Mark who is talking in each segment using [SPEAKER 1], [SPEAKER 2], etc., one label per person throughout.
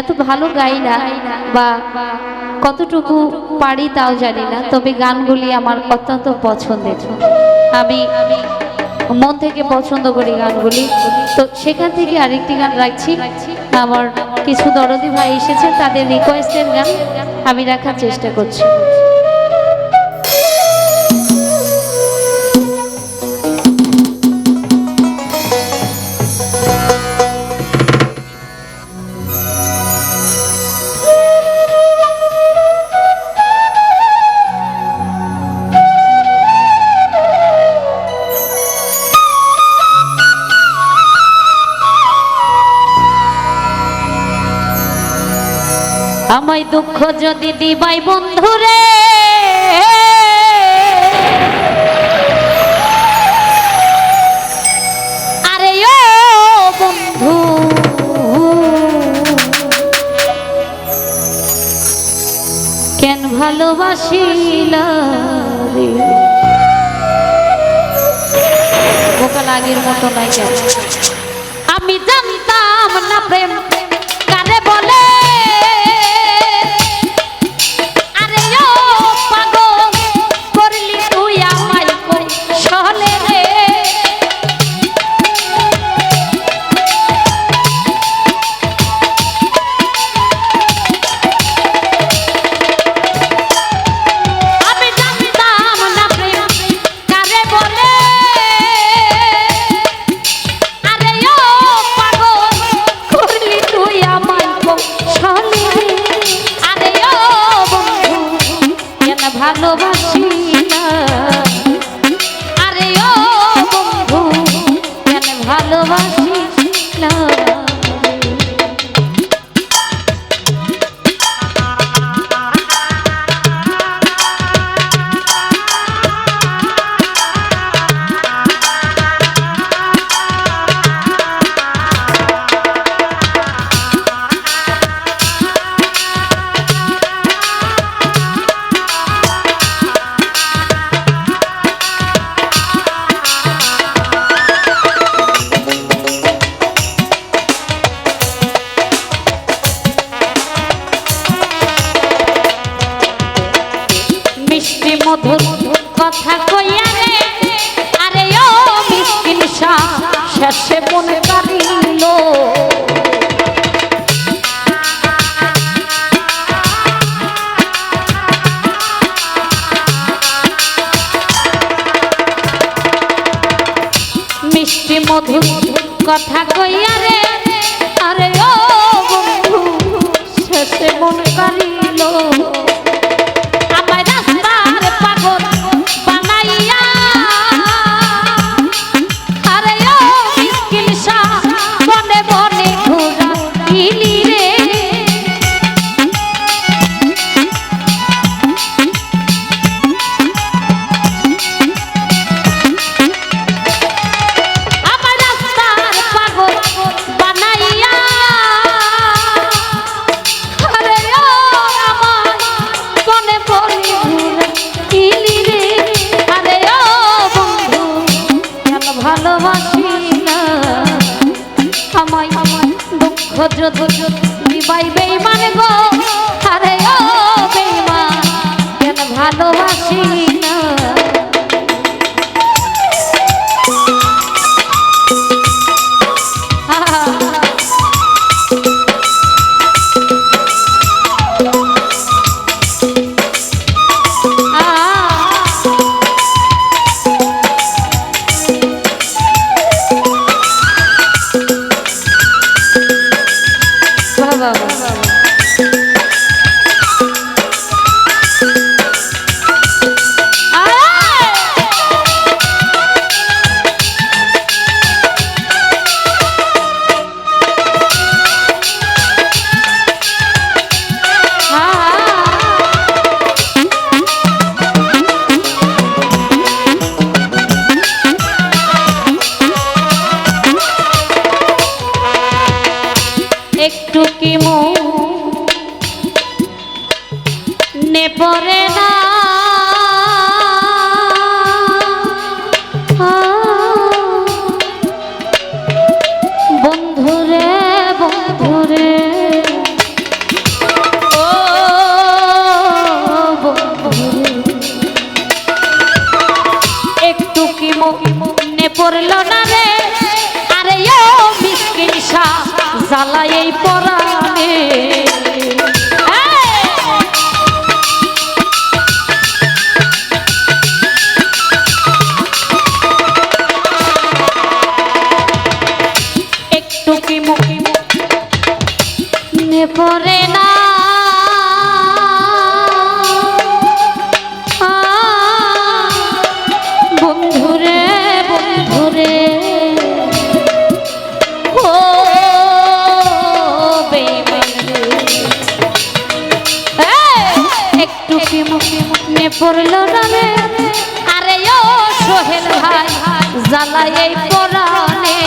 [SPEAKER 1] এত ভালো গাই না বা কতটুকু পারি তাও জানি না, তবে গানগুলি আমার অত্যন্ত পছন্দের। আমি মন থেকে পছন্দ করি গানগুলি। তো সেখান থেকে আরেকটি গান রাখছি। আমার কিছু দরদি ভাই এসেছে, তাদের রিকোয়েস্টের গান আমি রাখার চেষ্টা করছি। দুঃখ যদি দিবাই বন্ধুরে। আরে ও বন্ধু। কেন ভালোবাসিলা রে বোকা মতো নাই কেন? achei. পড়ল না রে আরে ও সোহেল ভাই জ্বালায় পরানে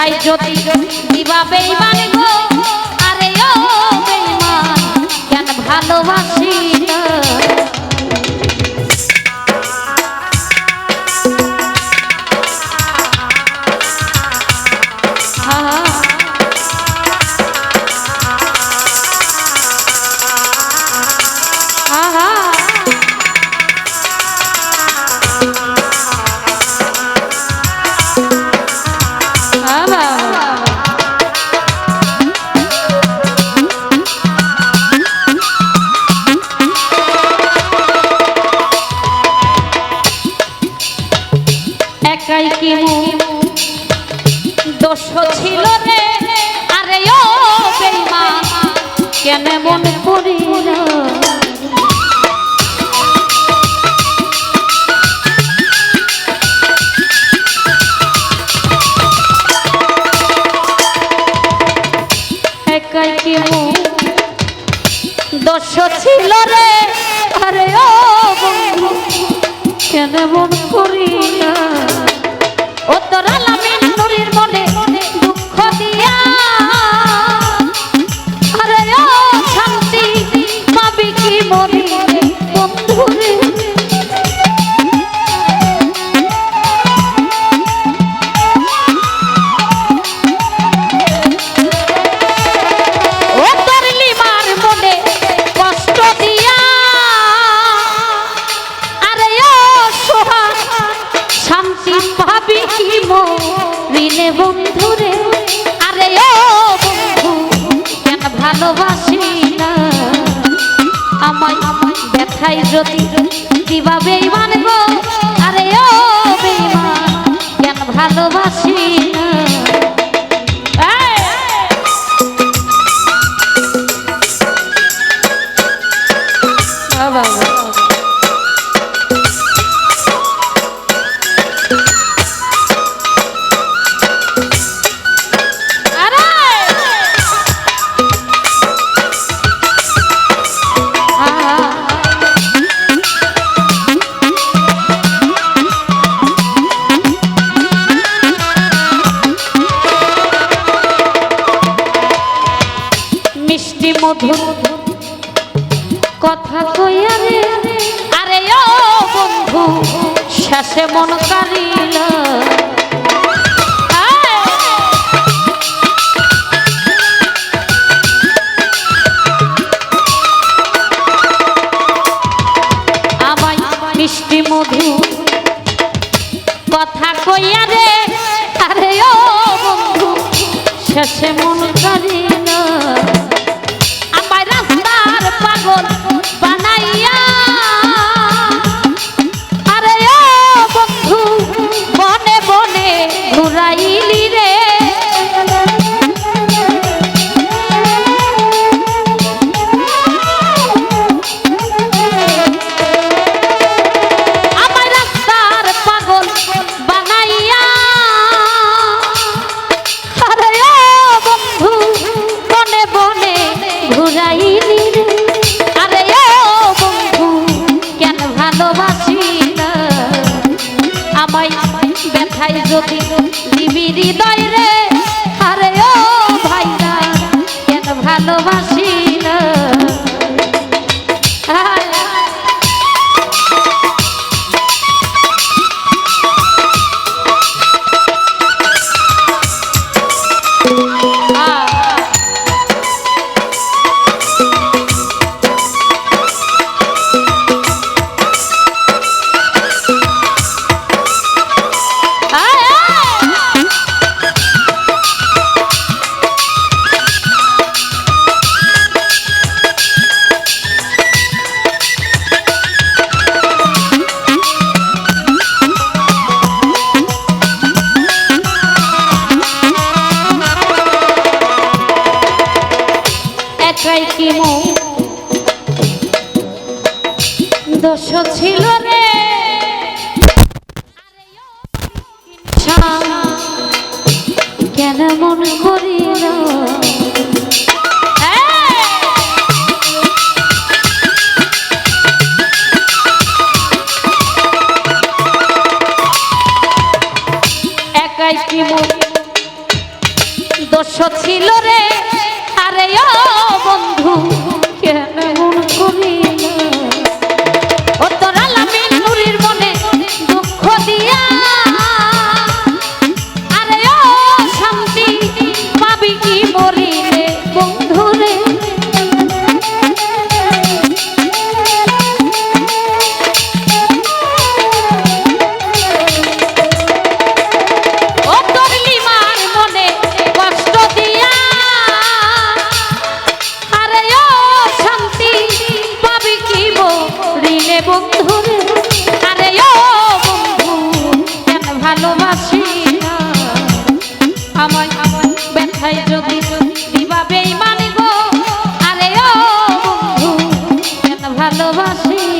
[SPEAKER 1] দেখাই যদি দিবা বেইমান গো আরে ও বেইমান কেন ভালোবাসা কি মন আকাশে মন কারিলা। আমায় ব্যথায় যদি দিবা বেইমান গো আরে ও বন্ধু ভালোবাসি?